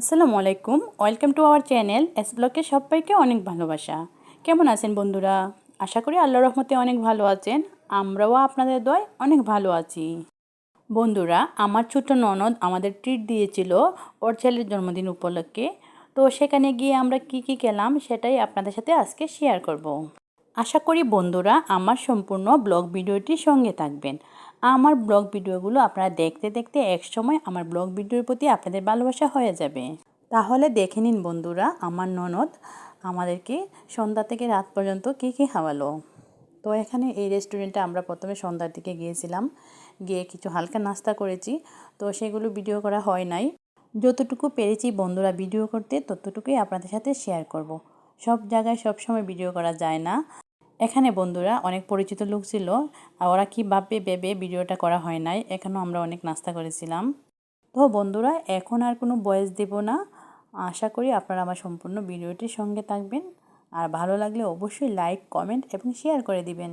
আসসালামু আলাইকুম। Welcome to our channel S ব্লকে সবাইকে অনেক ভালোবাসা। কেমন আছেন বন্ধুরা? আশা করি আল্লাহ রহমতে অনেক ভালো আছেন। আমরাও আপনাদের দয় অনেক ভালো আছি। বন্ধুরা, আমার ছোট ননদ আমাদের ট্রিট দিয়েছিল ওর ছেলের জন্মদিন উপলক্ষে। তো সেখানে গিয়ে আমরা কি কি খেলাম সেটাই আপনাদের সাথে আজকে শেয়ার করব। আশা করি বন্ধুরা, আমার সম্পূর্ণ ব্লগ ভিডিওটির সঙ্গে থাকবেন। আমার ব্লগ ভিডিওগুলো আপনারা দেখতে দেখতে এক সময় আমার ব্লগ ভিডিওর প্রতি আপনাদের ভালোবাসা হয়ে যাবে। তাহলে দেখে নিন বন্ধুরা, আমার ননদ আমাদেরকে সন্ধ্যা থেকে রাত পর্যন্ত কী কী খাওয়ালো। তো এখানে এই রেস্টুরেন্টে আমরা প্রথমে সন্ধ্যার দিকে গিয়েছিলাম, গিয়ে কিছু হালকা নাস্তা করেছি। তো সেগুলো ভিডিও করা হয় নাই। যতটুকু পেরেছি বন্ধুরা ভিডিও করতে, ততটুকুই আপনাদের সাথে শেয়ার করব। সব জায়গায় সব সময় ভিডিও করা যায় না। এখানে বন্ধুরা অনেক পরিচিত লোক ছিল ওরা কী ভাববে, ভেবে ভিডিওটা করা হয় নাই। এখানেও আমরা অনেক নাস্তা করেছিলাম। তো বন্ধুরা, এখন আর কোনো বয়স দেব না। আশা করি আপনারা আমার সম্পূর্ণ ভিডিওটির সঙ্গে থাকবেন। আর ভালো লাগলে অবশ্যই লাইক, কমেন্ট এবং শেয়ার করে দিবেন।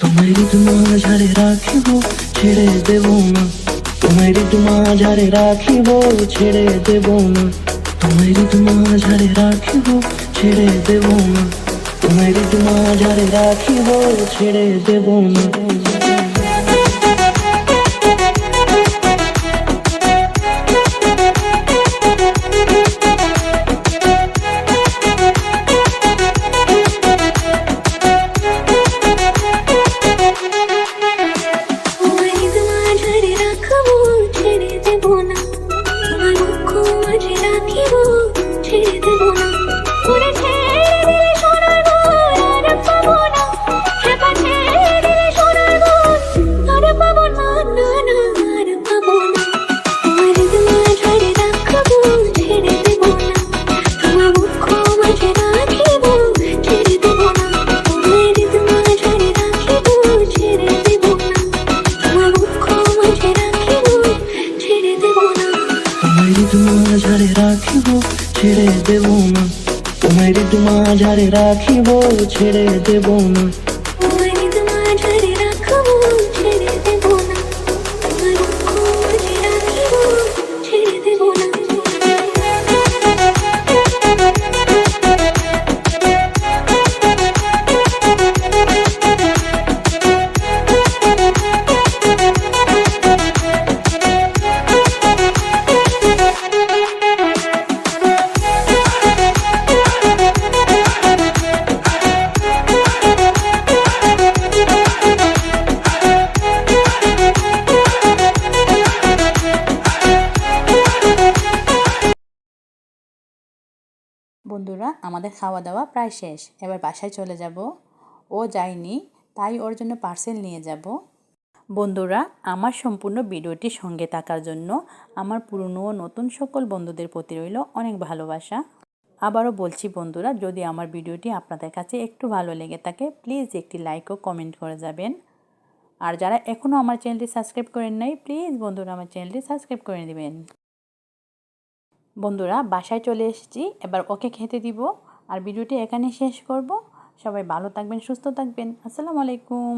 তোমায় ঋতুমা ঝাড়ে রাখিব, ছেড়ে দেব না। তোমায় ঋতুমা ঝাড়ে রাখিব, ছেড়ে দেব না। তোমায় ঋতুমা ঝাড়ে রাখিব, ছেড়ে দেব না। তোমায় ঋতুমা ঝাড়ে রাখিব, ছেড়ে দেব না। তোমার ঝাড়ে রাখিব ছেড়ে দেব না। বন্ধুরা, আমাদের খাওয়া দাওয়া প্রায় শেষ। এবার বাসায় চলে যাব। ও যায়নি, তাই ওর জন্য পার্সেল নিয়ে যাব। বন্ধুরা, আমার সম্পূর্ণ ভিডিওটি সঙ্গে থাকার জন্য আমার পুরনো ও নতুন সকল বন্ধুদের প্রতি রইল অনেক ভালোবাসা। আবারও বলছি বন্ধুরা, যদি আমার ভিডিওটি আপনাদের কাছে একটু ভালো লেগে থাকে, প্লিজ একটি লাইক ও কমেন্ট করে যাবেন। আর যারা এখনও আমার চ্যানেলটি সাবস্ক্রাইব করেন নাই, প্লিজ বন্ধুরা, আমার চ্যানেলটি সাবস্ক্রাইব করে দিবেন। বন্ধুরা, বাসায় চলে এসেছি। এবার ওকে খেতে দিব আর ভিডিওটি এখানে শেষ করব। সবাই ভালো থাকবেন, সুস্থ থাকবেন। আসসালামু আলাইকুম।